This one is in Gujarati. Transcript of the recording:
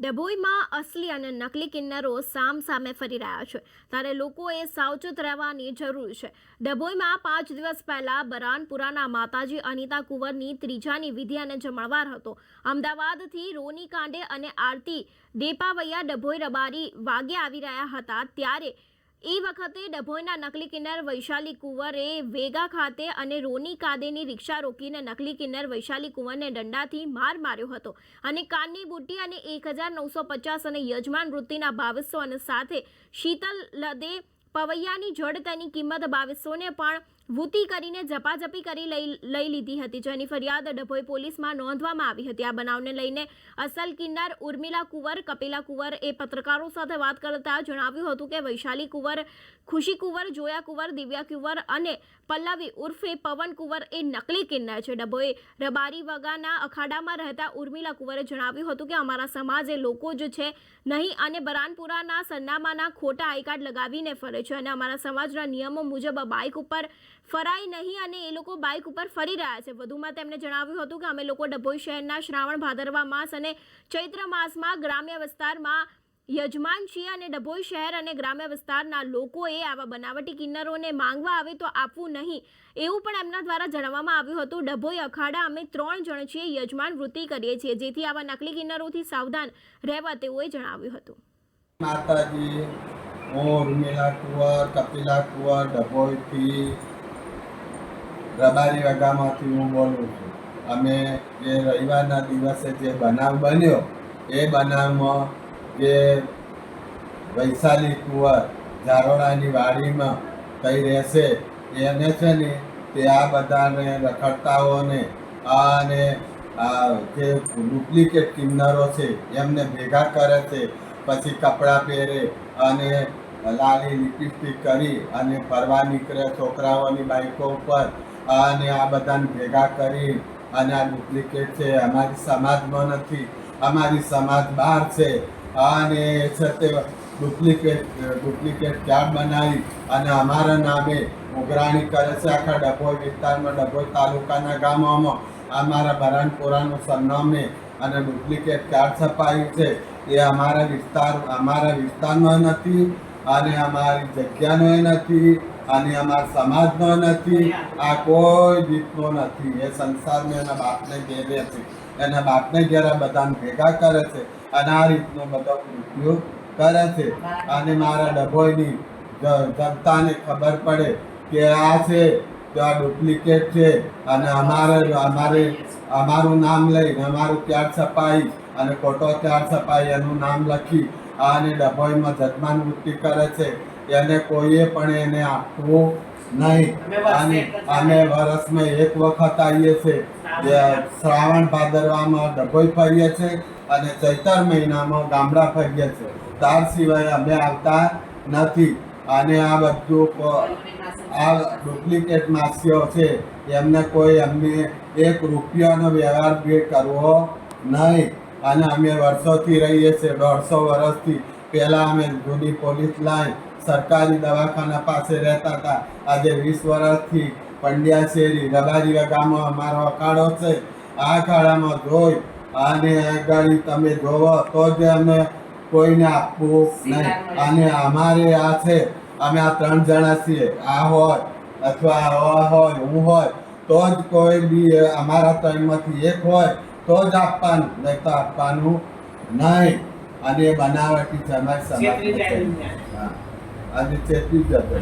ડભોઈમાં અસલી અને નકલી કિન્નરો સામ સામે ફરી રહ્યા છે. ત્યારે લોકોએ સાવચેત રહેવાની જરૂર છે. ડભોઈમાં પાંચ દિવસ પહેલા બરાનપુરાના માતાજી અનિતા કુંવરની ત્રીજાની વિધિ અને જમણવાર હતો. અમદાવાદથી રોની કાંડે અને આરતી દેપાવૈયા ડભોઈ રબારી વાગે આવી રહ્યા હતા ત્યારે એ વખતે ડભોઈના નકલી કિન્નર વૈશાલી કુંવરે વેગા ખાતે અને રોની કાદેની રિક્ષા રોકીને નકલી કિન્નર વૈશાલી કુંવરને દંડાથી માર માર્યો હતો. અને કાનની બુટ્ટી અને એક હજાર નવસો પચાસ અને યજમાન વૃત્તિના બાવીસો અને સાથે શીતલ લદે પવૈયાની જડ તેની કિંમત બાવીસોને પણ વૂતી કરીને ઝપાઝપી કરી લઈ લઈ લીધી હતી, જેની ફરિયાદ ડભોઈ પોલીસમાં નોંધવામાં આવી હતી. આ બનાવને લઈને અસલ કિન્નર ઉર્મિલા કુંવર, કપિલા કુંવર એ પત્રકારો સાથે વાત કરતા જણાવ્યું હતું કે વૈશાલી કુંવર, ખુશી કુંવર, જોયા કુંવર, દિવ્યા કુંવર અને પલ્લવી ઉર્ફે પવન કુંવર એ નકલી કિન્નર છે. ડભોઈ રબારી વગાના અખાડામાં રહેતા ઉર્મિલા કુંવરે જણાવ્યું હતું કે અમારા સમાજે લોકો જ છે નહીં અને બરાનપુરાના સરનામાના ખોટા આઈ કાર્ડ લગાવીને ફરે છે અને અમારા સમાજના નિયમો મુજબ બાઇક ઉપર ફરાય નહીં અને એ લોકો બાઇક ઉપર ફરી રહ્યા છે. વધુમાં તેમણે જણાવ્યું હતું કે અમે લોકો ડભોઈ શહેરના શ્રાવણ ભાદરવા માસ અને ચૈત્ર માસમાં ગ્રામ્ય વિસ્તારમાં યજમાન છીએ અને ડભોઈ શહેર અને ગ્રામ્ય વિસ્તારના લોકોએ આવા બનાવટી કિન્નરોને માંગવા આવે તો આપવું નહીં. એવું પણ એમના દ્વારા જણાવવામાં આવ્યું હતું. ડભોઈ અખાડા અમે ત્રણ જણ છીએ, યજમાન વૃત્તિ કરીએ છીએ. જેથી આવા નકલી કિન્નરોથી સાવધાન રહેવા તેઓએ જણાવ્યું હતું. માતાજી હું ઉર્મિલા કુંવર, કપિલા કુંવર, ડભોઈથી રબારી વગામાંથી હું બોલું છું. અમે જે રવિવારના દિવસે જે બનાવ બન્યો, એ બનાવમાં જે વૈશાલી કુંવર ઝારોડાની વાડીમાં કઈ રહેશે, એને છે ને તે આ બધાને રખડતાઓને અને આ જે ડુપ્લિકેટ કિન્નરો છે, એમને ભેગા કરે છે, પછી કપડાં પહેરે અને લાલી લિપસ્ટિક કરી અને ફરવા નીકળે છોકરાઓની બાઈકો ઉપર અને આ બધાને ભેગા કરી અને આ ડુપ્લિકેટ છે. અમારી સમાજમાં નથી. અમારી સમાજ બહાર છે. અને છે તે ડુપ્લિકેટ ડુપ્લિકેટ ક્યાં બનાવી? અને અમારા નામે ઉઘરાણી કરે છે આખા ડભોઈ વિસ્તારમાં, ડભોઈ તાલુકાના ગામોમાં. અમારા બરાનપુરાનું સરનામે અને ડુપ્લિકેટ કાર્ડ છપાયું છે? એ અમારા વિસ્તાર, અમારા વિસ્તારમાં નથી. અને અમારી જગ્યાનો નથી, અને અમારા સમાજનો નથી, આ કોઈ રીતનો નથી. એ સંસારને એના બાપને ઘેરે છે. એના બાપને ઘેરા બધાને ભેગા કરે છે. અને આ રીતનો બધો ઉપયોગ કરે છે. અને મારા ડભોઈની જનતાને ખબર પડે કે આ છે આ ડુપ્લિકેટ છે. અને અમારે અમારે, અમારું નામ લઈ અમારું ત્યાર છપાઈ અને ખોટો ત્યાર છપાઈ એનું નામ લખી અને ડભોઈમાં જજમાન વૃત્તિ કરે છે. એને કોઈએ પણ એને આપવું નહીં. અને અમે વર્ષમાં એક વખત આવીએ છીએ. શ્રાવણ ભાદરવામાં. ડભોઈ ફરીએ છીએ અને ચૈતર મહિનામાં ગામડા ફરીએ છીએ. તાર સિવાય અમે આવતા નથી. અને આ બધું આ ડુપ્લિકેટ માસીઓ છે. એમને કોઈ એમને એક રૂપિયાનો વ્યવહાર કરવો નહીં. અને અમે વર્ષોથી રહીએ છીએ, દોઢસો વર્ષથી. પહેલાં અમે જૂની પોલીસ લાઈન સરકારી દવાખાના પાસે રહેતા હતા. આજે વીસ વર્ષથી પંડ્યા શેરી રબારી ગામમાં અમારો અખાડો છે. આ અખાડામાં જોઈ અને આગળ તમે જોવો તો જ અમે કોઈને આપવું નહીં. અને અમારે આ છે, અમે આ ત્રણ જણા છીએ. આ હોય અથવા આ હોય, હું હોય તો જ કોઈ બી અમારા ત્રણમાંથી એક હોય તો જ આપવાનું નહીં તો આપવાનું નહીં અને એ બનાવટી છે અમારી સમાજ છેતરી જાય નહીં. હા અને ચેતવી જતો